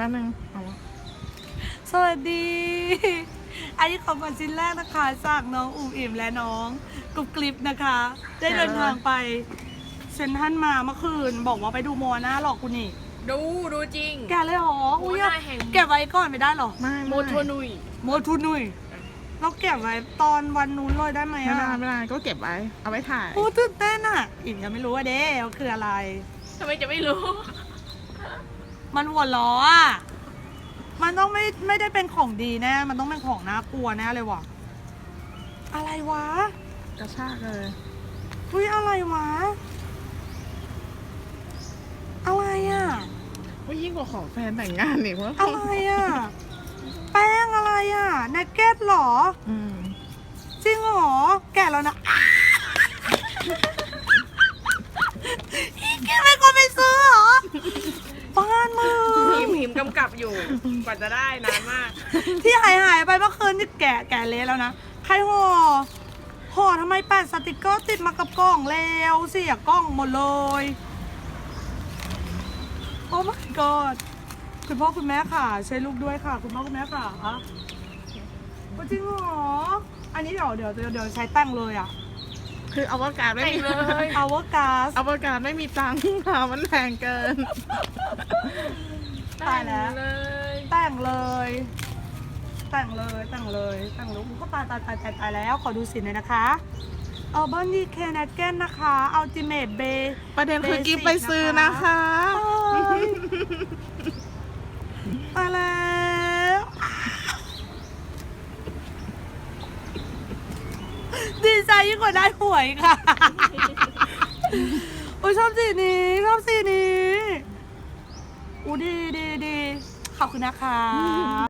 ป๊บนึงเอาวะสวัสดี อันนี้ของขวัญชิ้นแรกนะคะจากน้องอุ๋มอิ่มและน้องกรุบกริบนะคะ ได้เดินทางไปเซนทรันมาเมื่อคืน บอกว่าไปดูโมนาหรอกคุณนี่ ดูดูจริง แกะเลยเหรออุ้ยโมนาแห่งแกะไว้ก่อนไม่ได้เหรอไม่โมไม่โทนุยโมทุนุยเราเก็บไว้ตอนวันนู้นเลยได้ไหมไม่อะได้ไม่ได้ก็เก็บไว้เอาไว้ถ่าย โอ้ตื่นเต้นอะอิ่มยังไม่รู้ว่าเด้ว่าคืออะไรทำไมจะไม่รู้ มันหัวล้ออะมันต้องไม่ไม่ได้เป็นของดีแน่ มันต้องเป็นของน่ากลัวแน่เลยว่ะ อะไรวะ กระชากเลยเฮ้ยอะไรวะ อะไรอะ ว่ายิ่งกว่าของแฟนแต่งงานอีกว่าอะไรอะ แป้งอะไรอะนักเก็ตหรอ อืม จริงเหรอ แกะแล้วนะอีแกเป็นคนไปซื้อเหรอบ้านมือ หิมหิม กำกับอยู่ กว่าจะได้นานมาก ที่หายหายๆไปเมื่อคืนนี่แกะแกะเละแล้วนะ ใครห่อห่อทำไมแปะสติกเกอร์ติดมากับกล่องแล้วเสียกล้องหมดเลย โอ้ my god คุณพ่อคุณแม่ค่ะช่วยลูกด้วยค่ะ คุณพ่อคุณแม่ค่ะอะก็จริงเหรอ อันนี้เดี๋ยวเดี๋ยวเดี๋ยวเดี๋ยวใช้แต่งเลยอะคืออวกาศไม่มีแต่งเลย Hour Gas อวกาศไม่มีตังค์ค่ะมันแพงเกิน ตายแล้วเลย แต่งเลย แต่งเลยแต่งเลยแต่งลูกก็ตายตายตายตายตายแล้วขอดูสิหน่อยนะคะ Urban Decay n u g g e t นะคะ Ultimate Bay ประเด็นคือ Basic กิฟไปซื้อนะคะเอ้ยตายแล้วดีใจยิ่งกว่าได้หวยค่ะ โอ้ยชอบสีนี้ ชอบสีนี้ อู้ดีดีดีขอบคุณนะคะ